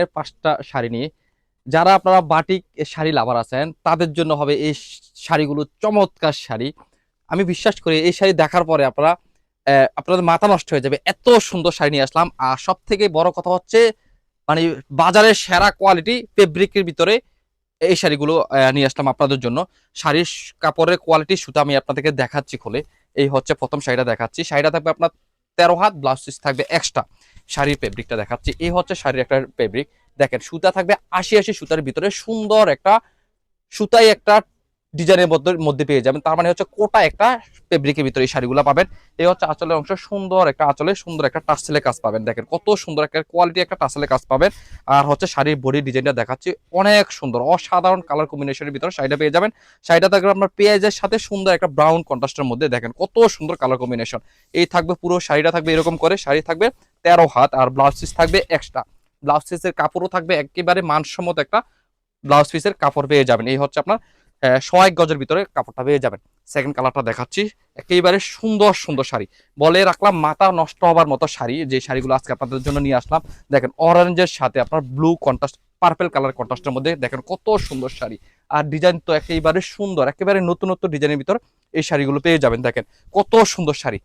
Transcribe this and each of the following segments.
এর পাঁচটা শাড়ি নিয়ে, যারা আপনারা বাটিক শাড়ি লাভার আছেন, তাদের জন্য হবে এই শাড়িগুলো চমৎকার শাড়ি। আমি বিশ্বাস করি এই শাড়ি দেখার পরে আপনারা আপনাদের মাথা নষ্ট হয়ে যাবে। এত সুন্দর শাড়ি নিয়ে আসলাম। আর সব থেকে বড় কথা হচ্ছে মানে বাজারের সেরা কোয়ালিটি ফেব্রিকের ভিতরে এই শাড়িগুলো নিয়ে আসলাম আপনাদের জন্য। শাড়ির কাপড়ের কোয়ালিটি সুতা আমি আপনাদেরকে দেখাচ্ছি খুলে। এই হচ্ছে প্রথম শাড়িটা দেখাচ্ছি। শাড়িটা থাকবে আপনার তেরো হাত ব্লাউজ পিস থাকবে এক্সট্রা শাড়ির ফেব্রিকটা দেখাচ্ছি। এই হচ্ছে শাড়ির একটা ফেব্রিক দেখেন, সুতা থাকবে আশি আশি সুতার ভিতরে সুন্দর একটা সুতাই একটা ডিজাইনের মধ্যে পেয়ে যাবেন। তার মানে হচ্ছে কোটা একটা ফেব্রিকের ভিতরে এই শাড়িগুলো পাবেন। এই হচ্ছে আঁচলের অংশ, সুন্দর একটা আঁচলে, সুন্দর একটা টাসেলে কাজ পাবেন। দেখেন কত সুন্দর একটা কোয়ালিটি একটা টাসেলে কাজ পাবেন। আর হচ্ছে শাড়ির বডি ডিজাইনটা দেখাচ্ছি, অনেক সুন্দর, অসাধারণ কালার কম্বিনেশনের ভিতরে শাড়িটা পেয়ে যাবেন। শাড়িটা থাকবে আপনার পেঁয়াজের সাথে সুন্দর একটা ব্রাউন কন্ট্রাস্টের মধ্যে। দেখেন কত সুন্দর কালার কম্বিনেশন এই থাকবে পুরো শাড়িটা থাকবে এরকম করে। শাড়ি থাকবে তেরো হাত আর ব্লাউজ পিস থাকবে এক্সট্রা ব্লাউজ পিসের কাপড়ও থাকবে একেবারে মানসম্মত একটা ব্লাউজ পিসের কাপড় পেয়ে যাবেন। এই হচ্ছে আপনার এক গজের ভিতরে কাপড়টা পেয়ে যাবেন। সেকেন্ড কালারটা দেখাচ্ছি। একেবারে সুন্দর সুন্দর শাড়ি। বলে রাখলাম, মাথা নষ্ট হবার মতো শাড়ি। যে শাড়িগুলো আজকে আপনাদের জন্য নিয়ে আসলাম, দেখেন অরেঞ্জের সাথে আপনার ব্লু কন্ট্রাস্ট পার্পেল কালার কন্ট্রাস্টের মধ্যে দেখেন কত সুন্দর শাড়ি। আর ডিজাইন তো একেবারে সুন্দর, একেবারে নতুন নতুন ডিজাইনের ভিতর এই শাড়িগুলো পেয়ে যাবেন, দেখেন কত সুন্দর শাড়ি।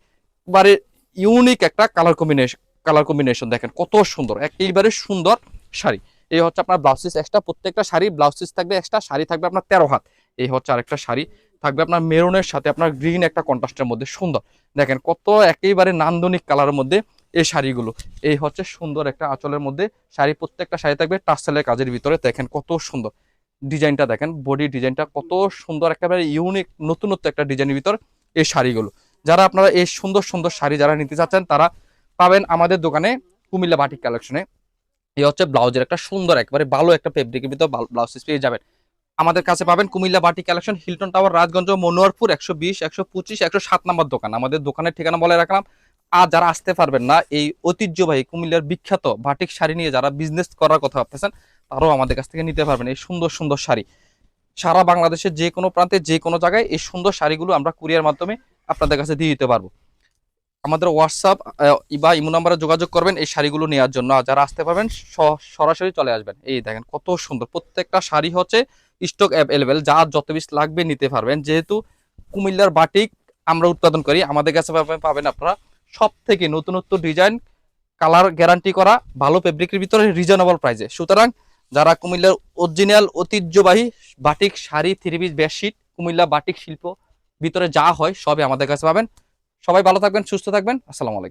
একবারে ইউনিক একটা কালার কম্বিনেশন কালার কম্বিনেশন দেখেন কত সুন্দর, একেবারে সুন্দর শাড়ি। এই হচ্ছে আপনার ব্লাউজ পিস এক্সট্রা প্রত্যেকটা শাড়ি ব্লাউজ পিস থাকবে এক্সট্রা শাড়ি থাকবে আপনার তেরো হাত। এই হচ্ছে আরেকটা শাড়ি। থাকবে আপনার মেরুনের সাথে, আপনার গ্রিন একটা কন্ট্রাস্টের মধ্যে, সুন্দর। দেখেন কত একেবারে নান্দনিক কালারের মধ্যে এই শাড়িগুলো। এই হচ্ছে সুন্দর একটা আঁচলের মধ্যে শাড়ি, প্রত্যেকটা শাড়ি থাকবে টাসেলের কাজের ভিতরে। দেখেন কত সুন্দর ডিজাইনটা, দেখেন বডি ডিজাইনটা কত সুন্দর, একেবারে ইউনিক নতুনত্ব একটা ডিজাইনের ভিতর এই শাড়িগুলো। যারা আপনারা এই সুন্দর সুন্দর শাড়ি যারা নিতে চাচ্ছেন, তারা পাবেন আমাদের দোকানে কুমিল্লা বাটিক কালেকশনে। এই হচ্ছে ব্লাউজের একটা সুন্দর, একবারে ভালো একটা ফেব্রিকের ভিতর ব্লাউজ পেয়ে যাবেন। আমাদের কাছে পাবেন কুমিল্লা বাটি collection, Hilton tower, Rajganj Monowarpur একশো বিশ, একশো পঁচিশ, একশো সাত নম্বর দোকান। আমাদের দোকানের ঠিকানা বলে রাখলাম। আর যারা আসতে পারবেন না, এই ঐতিহ্যবাহী কুমিল্লার বিখ্যাত বাটিক শাড়ি নিয়ে যারা বিজনেস করার কথা ভাবতেছেন, তারাও আমাদের কাছ থেকে নিতে পারবেন এই সুন্দর সুন্দর শাড়ি। সারা বাংলাদেশের যে কোনো প্রান্তে, যে কোনো জায়গায় এই সুন্দর শাড়িগুলো আমরা কুরিয়ার মাধ্যমে আপনাদের কাছে দিয়ে দিতে পারব। আমাদের হোয়াটসঅ্যাপ বা ইমো নাম্বারে যোগাযোগ করবেন এই শাড়িগুলো নেওয়ার জন্য। আর যারা আসতে পারবেন সরাসরি চলে আসবেন। এই দেখেন কত সুন্দর। প্রত্যেকটা শাড়ি হচ্ছে স্টক অ্যাভেলেবেল যা যত পিস লাগবে নিতে পারবেন। যেহেতু কুমিল্লার বাটিক আমরা উৎপাদন করি, আমাদের কাছে পাবেন- আপনারা সব থেকে নতুনত্ব ডিজাইন কালার গ্যারান্টি করা, ভালো ফেব্রিকের ভিতরে রিজনেবল প্রাইসে সুতরাং যারা কুমিল্লার অরিজিনাল ঐতিহ্যবাহী batik, sari three piece bedsheet Cumilla batik শিল্প ভিতরে যা হয় সবই আমাদের কাছে পাবেন। সবাই ভালো থাকবেন, সুস্থ থাকবেন। আসসালামু আলাইকুম।